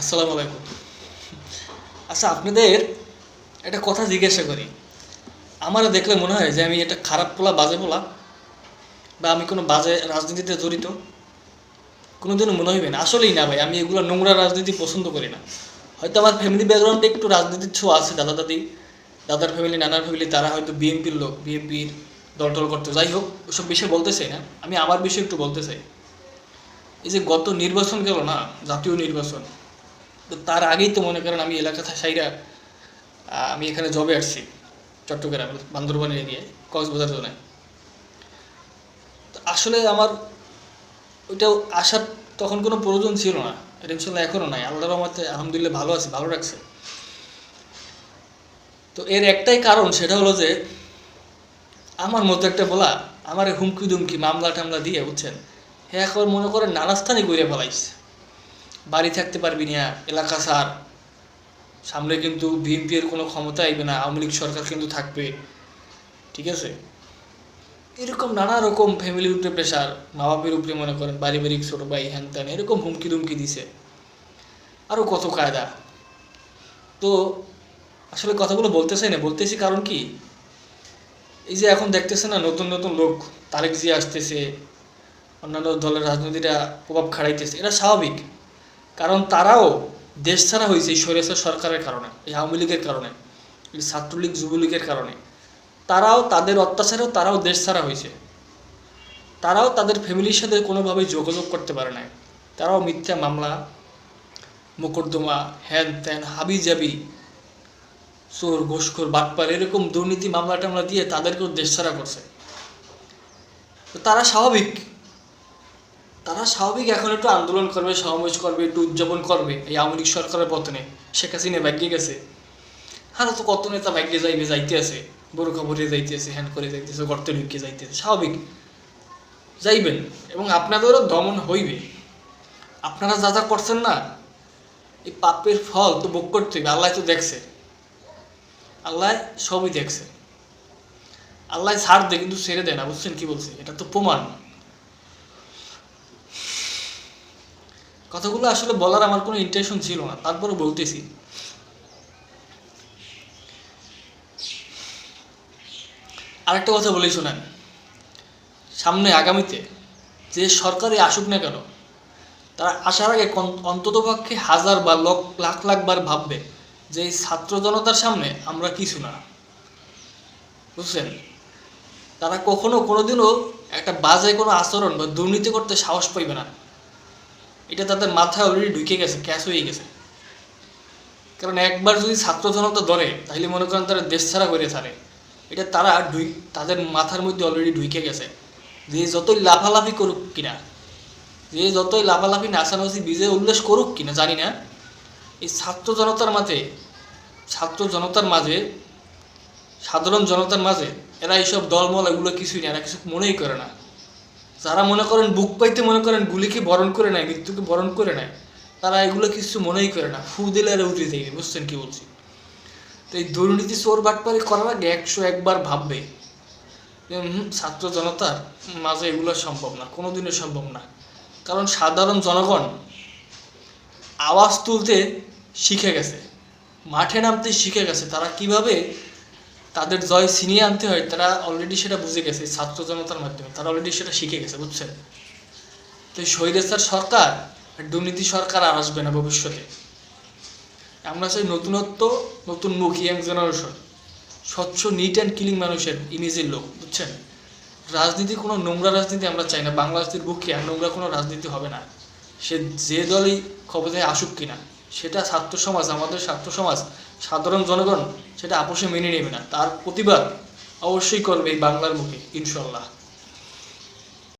আসসালামু আলাইকুম। আচ্ছা আপনাদের একটা কথা জিজ্ঞাসা করি। আমারও দেখলে মনে হয় যে আমি একটা খারাপ পোলা, বাজে পোলা বা আমি কোনো বাজে রাজনীতিতে জড়িত। কোনোদিনও মনে হইবে না। আসলেই না ভাই, আমি এগুলো নোংরা রাজনীতি পছন্দ করি না। হয়তো আমার ফ্যামিলি ব্যাকগ্রাউন্ডে একটু রাজনীতির ছোঁয়া আছে দাদা দাদি দাদার ফ্যামিলি নানার ফ্যামিলি তারা হয়তো বিএনপির লোক বিএনপির দল টল করতে। যাই হোক, ওসব বিষয়ে বলতে চাই না। আমি আমার বিষয়ে একটু বলতে চাই। এই যে গত নির্বাচন গেল না, জাতীয় নির্বাচন তো তার আগেই তো মনে করেন আমি এলাকা সাইরা আমি এখানে জবে আসছি, চট্টগ্রামে, বান্দরবানের এরিয়ায় কক্সবাজার জোনে। তো আসলে আমার ওইটা আসার তখন কোনো প্রয়োজন ছিল না, এটা ইনশাল্লাহ এখনও নাই, আল্লাহর রহমতে আলহামদুলিল্লাহ ভালো আছে, ভালো রাখছে তো এর একটাই কারণ সেটা হলো যে, আমার মতো একটা বলা, আমার হুমকি দুমকি মামলা টামলা দিয়ে, বুঝছেন? হ্যাঁ এখন মনে করেন নানা স্থানে ঘুরে ফেলাইছে। বাড়ি থাকতে পারবি না, এলাকা সার সামনে কিন্তু বিএনপি এর কোনো ক্ষমতা আইবে না, আওয়ামী লীগ সরকার কিন্তু থাকবে। ঠিক আছে? এরকম নানা রকম ফ্যামিলির উপরে প্রেশার মা বাপের উপরে মনে করেন, পারিবারিক ছোট ভাই, হ্যান ত্যান, এরকম হুমকি দুমকি দিছে। আরও কত কায়দা। তো আসলে কথাগুলো বলতে চাই না, বলতেছি কারণ কি? এই যে এখন দেখতেছে না, নতুন নতুন লোক, তারেক জিয়া আসতেছে, অন্যান্য দলের রাজনীতিটা প্রভাব খাড়াইতেছে এটা স্বাভাবিক। কারণ তারাও দেশ ছাড়া হয়েছে এই স্বৈরাচার সরকারের কারণে, এই আওয়ামী লীগের কারণে, এই ছাত্রলীগ, যুবলীগের কারণে। তারাও তাদের অত্যাচারেও তারাও দেশ ছাড়া হয়েছে। তারাও তাদের ফ্যামিলির সাথে কোনোভাবে যোগাযোগ করতে পারে না তারাও মিথ্যা মামলা, মোকদ্দমা হ্যান ত্যান, হাবি জাবি, চোর, ঘোষখোর, বাটপার, এরকম দুর্নীতি মামলা টামলা দিয়ে তাদেরকেও দেশ ছাড়া করছে। তো তারা স্বাভাবিক। তারা স্বাভাবিক এখন একটু আন্দোলন করবে, সমাবেশ করবে, একটু উদযাপন করবে, এই আওয়ামী লীগ সরকারের পতনে শেখ হাসিনা ভাগ্যে গেছে। আরও তো কত নেতা ভাগ্যে যাইবে, যাইতে আছে। বড় খবরে যাইতে আছে হ্যান্ড করে যাইতেছে গর্তে ঢুকে যাইতেছে স্বাভাবিক। যাইবেন। এবং আপনাদেরও দমন হইবে। আপনারা যা যা করছেন না, এই পাপের ফল তো ভোগ করতে হইবে আল্লাহ তো দেখছে। আল্লাহ সবই দেখছে। আল্লাহ ছাড় দে, কিন্তু ছেড়ে দেয় না। বুঝছেন কি বলছে? এটা তো প্রমাণ। কথাগুলো আসলে বলার আমার কোনো ইন্টেনশন ছিল না, তারপরে বলতেছি। আরেকটা কথা বলেই শোনেন, সামনে আগামীতে যে সরকারে আসুক না কেন, তারা আসার আগে অন্ততপক্ষে হাজার বা লাখ লাখ বার ভাববে যে এই ছাত্র জনতার সামনে আমরা কিছু না। বুঝছেন? তারা কখনো কোনোদিনও একটা বাজে কোনো আচরণ বা দুর্নীতি করতে সাহস পাইবে না। এটা তাদের মাথায় অলরেডি ঢুকে গেছে ক্যাশ হয়ে গেছে। কারণ একবার যদি ছাত্র জনতা ধরে, তাহলে মনে করেন তারা দেশ ছাড়া করে ছাড়ে। এটা তারা ঢুই, তাদের মাথার মধ্যে অলরেডি ঢুকে গেছে। যে যতই লাফালাফি করুক কিনা, যে যতই লাফালাফি নাচানাচি বিজয় উল্লেস করুক কিনা, জানি না। এই ছাত্র জনতার মাঝে ছাত্র জনতার মাঝে, সাধারণ জনতার মাঝে, এরা এইসব দলমল এগুলো কিছুই না, এরা কিছু মনেই করে না। যারা মনে করেন বুক পাইতে মনে করেন গুলিকে বরণ করে নেয় মৃত্যুকে বরণ করে নেয় তারা এগুলো কিছু মনেই করে না, ফু দিলে এরা উঠে যাবে বুঝছেন কি বলছি? তো এই দুর্নীতি চোর বাটপারি করার আগে একশো একবার ভাববে ছাত্র জনতার মাঝে এগুলো সম্ভব না, কোনোদিনও সম্ভব না। কারণ সাধারণ জনগণ আওয়াজ তুলতে শিখে গেছে, মাঠে নামতে শিখে গেছে, তারা কীভাবে তাদের জয় ছিনিয়ে আনতে হয়, তারা অলরেডি সেটা বুঝে গেছে ছাত্র জনতার মাধ্যমে। তারা অলরেডি সেটা শিখে গেছে, বুঝছেন? তো স্বৈরাচার সরকার দুর্নীতি সরকার আর আসবে না ভবিষ্যতে। আমরা চাই নতুনত্ব, নতুন মুখ ইয়াং জেনারেশন স্বচ্ছ নিট অ্যান্ড কিলিং মানুষের ইমেজের লোক, বুঝছেন? রাজনীতি কোনো নোংরা রাজনীতি আমরা চাই না, বাংলাদেশের বুকে আর নোংরা কোনো রাজনীতি হবে না। সে যে দলই ক্ষমতায় আসুক কিনা। সেটা ছাত্র সমাজ, আমাদের ছাত্র সমাজ, সাধারণ জনগণ সেটা আপোষে মেনে নেবে না। তার প্রতিবাদ অবশ্যই করবে এই বাংলার মুখে ইনশাল্লাহ